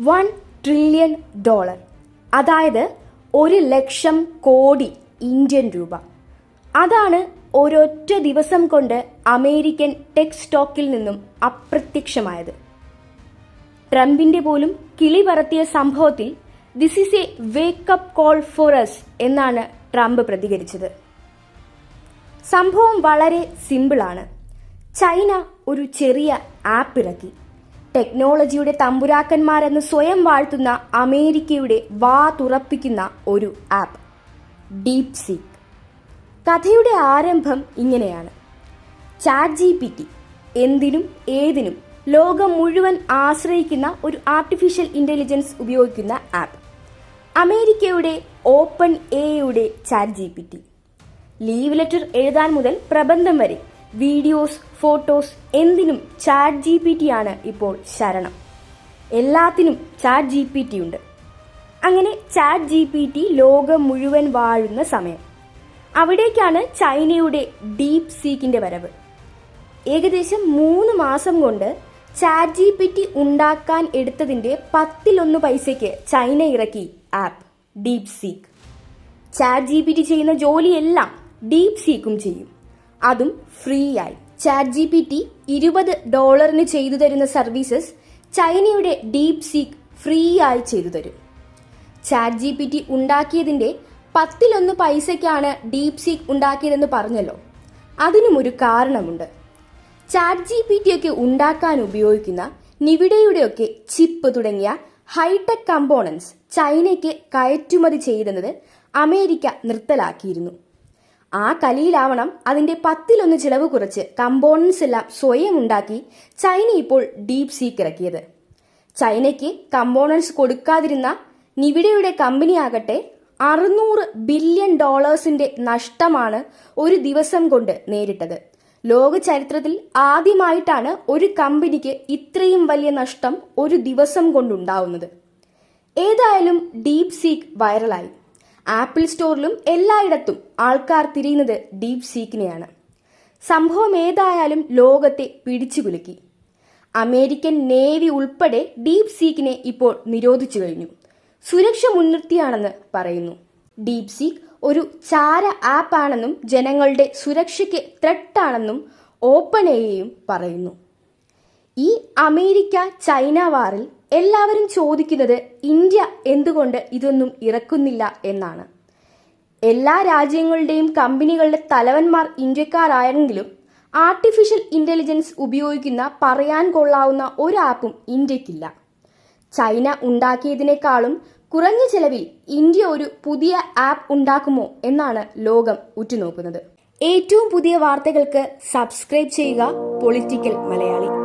One trillion dollar. അതായത് ഒരു lakh crore Indian രൂപ. അതാണ് ഒരൊറ്റ ദിവസം കൊണ്ട് അമേരിക്കൻ ടെക് സ്റ്റോക്കിൽ നിന്നും അപ്രത്യക്ഷമായത്. ട്രംപിന്റെ പോലും കിളി പറത്തിയ സംഭവത്തിൽ this is a wake up call for us എന്നാണ് ട്രംപ് പ്രതികരിച്ചത്. സംഭവം വളരെ സിമ്പിളാണ്. ചൈന ഒരു ചെറിയ ആപ്പ് ഇറക്കി. ടെക്നോളജിയുടെ തമ്പുരാക്കന്മാരെന്ന് സ്വയം വാഴ്ത്തുന്ന അമേരിക്കയുടെ വാ തുറപ്പിക്കുന്ന ഒരു ആപ്പ് ഡീപ് സീക്ക് കഥയുടെ ആരംഭം ഇങ്ങനെയാണ്. ചാറ്റ് ജി പി ടി എന്തിനും ഏതിനും ലോകം മുഴുവൻ ആശ്രയിക്കുന്ന ഒരു ആർട്ടിഫിഷ്യൽ ഇന്റലിജൻസ് ഉപയോഗിക്കുന്ന ആപ്പ്. അമേരിക്കയുടെ ഓപ്പൺ എയുടെ chat G P T leave letter എഴുതാൻ മുതൽ പ്രബന്ധം വരെ വീഡിയോസ് ഫോട്ടോസ് എന്തിനും ചാറ്റ് ജി പി ടി ആണ് ഇപ്പോൾ ശരണം. എല്ലാത്തിനും ചാറ്റ് ജി പി ടി ഉണ്ട്. അങ്ങനെ ചാറ്റ് ജി പി ടി ലോകം മുഴുവൻ വാഴുന്ന സമയം. അവിടേക്കാണ് ചൈനയുടെ ഡീപ് സീക്കിന്റെ വരവ്. ഏകദേശം മൂന്ന് മാസം കൊണ്ട് ചാറ്റ് ജി പി ടി ഉണ്ടാക്കാൻ എടുത്തതിന്റെ പത്തിലൊന്ന് പൈസയ്ക്ക് ചൈന ഇറക്കി app DeepSeek. Chat G P T ചെയ്യുന്ന ജോലിയെല്ലാം ഡീപ് സീക്കും ചെയ്യും. അതും ഫ്രീ ആയി ചാറ്റ് ജി പി ടി ഇരുപത് ഡോളറിന് ചെയ്തു തരുന്ന സർവീസസ് ചൈനയുടെ ഡീപ് സീക്ക് ഫ്രീ ആയി ചെയ്തു തരും. ചാറ്റ് ജി പി ടി ഉണ്ടാക്കിയതിന്റെ പത്തിലൊന്ന് പൈസയ്ക്കാണ് ഡീപ് സീക്ക് ഉണ്ടാക്കിയതെന്ന് പറഞ്ഞല്ലോ. അതിനും ഒരു കാരണമുണ്ട്. ചാറ്റ് ജി പി ടി ഒക്കെ ഉണ്ടാക്കാൻ ഉപയോഗിക്കുന്ന നിവിഡയുടെയൊക്കെ ചിപ്പ് തുടങ്ങിയ ഹൈടെക് കമ്പോണൻസ് ചൈനയ്ക്ക് കയറ്റുമതി ചെയ്തിരുന്നത് അമേരിക്ക നിർത്തലാക്കിയിരുന്നു. ആ കലിയിലാവണം അതിന്റെ പത്തിലൊന്ന് ചിലവ് കുറച്ച് കമ്പോണൻസ് എല്ലാം സ്വയം ഉണ്ടാക്കി ചൈന ഇപ്പോൾ ഡീപ് സീക്ക് ഇറക്കിയത് ചൈനയ്ക്ക് കമ്പോണൻസ് കൊടുക്കാതിരുന്ന നിവിഡയുടെ കമ്പനിയാകട്ടെ അറുന്നൂറ് ബില്യൺ ഡോളേഴ്സിന്റെ നഷ്ടമാണ് ഒരു ദിവസം കൊണ്ട് നേരിട്ടത്. ലോക ചരിത്രത്തിൽ ആദ്യമായിട്ടാണ് ഒരു കമ്പനിക്ക് ഇത്രയും വലിയ നഷ്ടം ഒരു ദിവസം കൊണ്ടുണ്ടാവുന്നത്. ഏതായാലും ഡീപ് സീക്ക് വൈറലായി ആപ്പിൾ സ്റ്റോറിലും എല്ലായിടത്തും ആൾക്കാർ തിരിയുന്നത് ഡീപ് സീക്കിനെയാണ്. സംഭവം ഏതായാലും ലോകത്തെ പിടിച്ചുകുലുക്കി അമേരിക്കൻ നേവി ഉൾപ്പെടെ ഡീപ് സീക്കിനെ ഇപ്പോൾ നിരോധിച്ചു കഴിഞ്ഞു. സുരക്ഷ മുൻനിർത്തിയാണെന്ന് പറയുന്നു. ഡീപ് സീക്ക് ഒരു ചാര ആപ്പാണെന്നും ജനങ്ങളുടെ സുരക്ഷയ്ക്ക് ത്രെട്ടാണെന്നും ഓപ്പൺ എയും പറയുന്നു. ഈ അമേരിക്ക ചൈന വാറിൽ എല്ലാവരും ചോദിക്കുന്നത് ഇന്ത്യ എന്തുകൊണ്ട് ഇതൊന്നും ഇറക്കുന്നില്ല എന്നാണ്. എല്ലാ രാജ്യങ്ങളുടെയും കമ്പനികളുടെ തലവന്മാർ ഇന്ത്യക്കാരായെങ്കിലും ആർട്ടിഫിഷ്യൽ ഇന്റലിജൻസ് ഉപയോഗിക്കുന്ന പറയാൻ കൊള്ളാവുന്ന ഒരു ആപ്പും ഇന്ത്യക്കില്ല. ചൈന ഉണ്ടാക്കിയതിനേക്കാളും കുറഞ്ഞ ചെലവിൽ ഇന്ത്യ ഒരു പുതിയ ആപ്പ് ഉണ്ടാക്കുമോ എന്നാണ് ലോകം ഉറ്റുനോക്കുന്നത്. ഏറ്റവും പുതിയ വാർത്തകൾക്ക് സബ്സ്ക്രൈബ് ചെയ്യുക പൊളിറ്റിക്കൽ മലയാളി.